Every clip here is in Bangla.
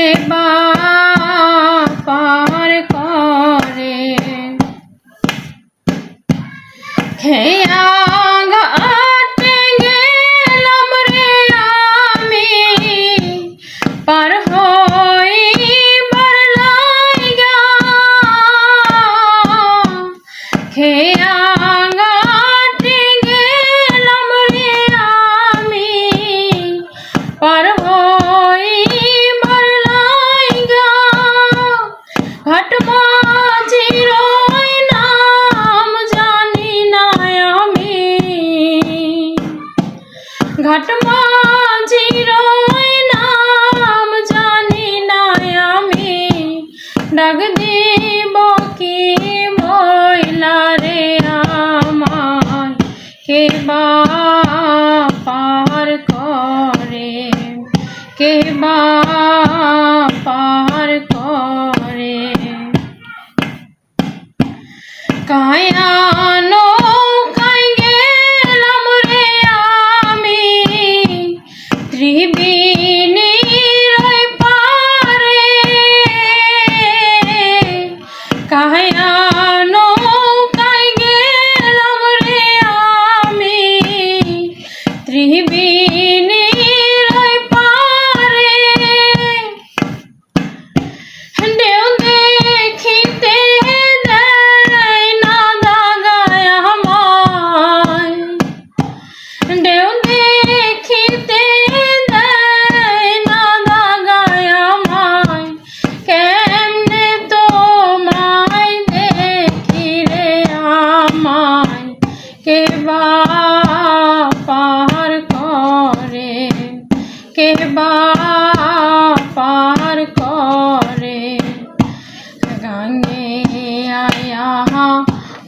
সেবা কে বা পার করে? কে বা পার করে? কায়া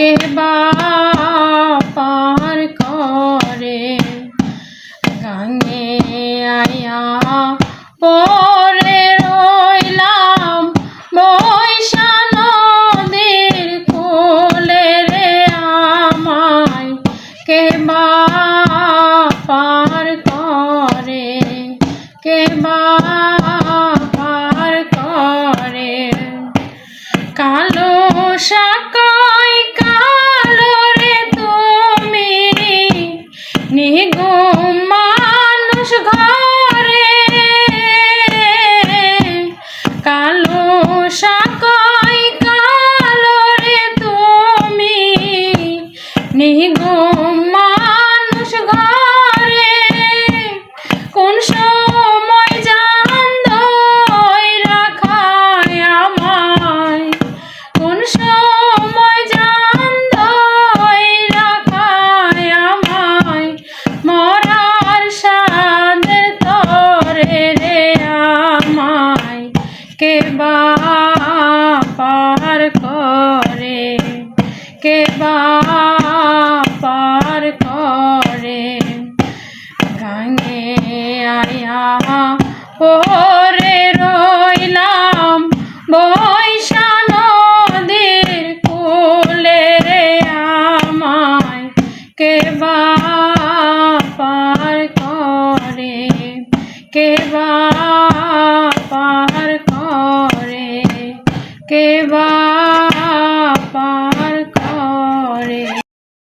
কেবা কে পার করে? গাঙ্গে আয়া পরে রইলাম বৈশা নদীর কুলে আমায়। কে পার করে? কে বা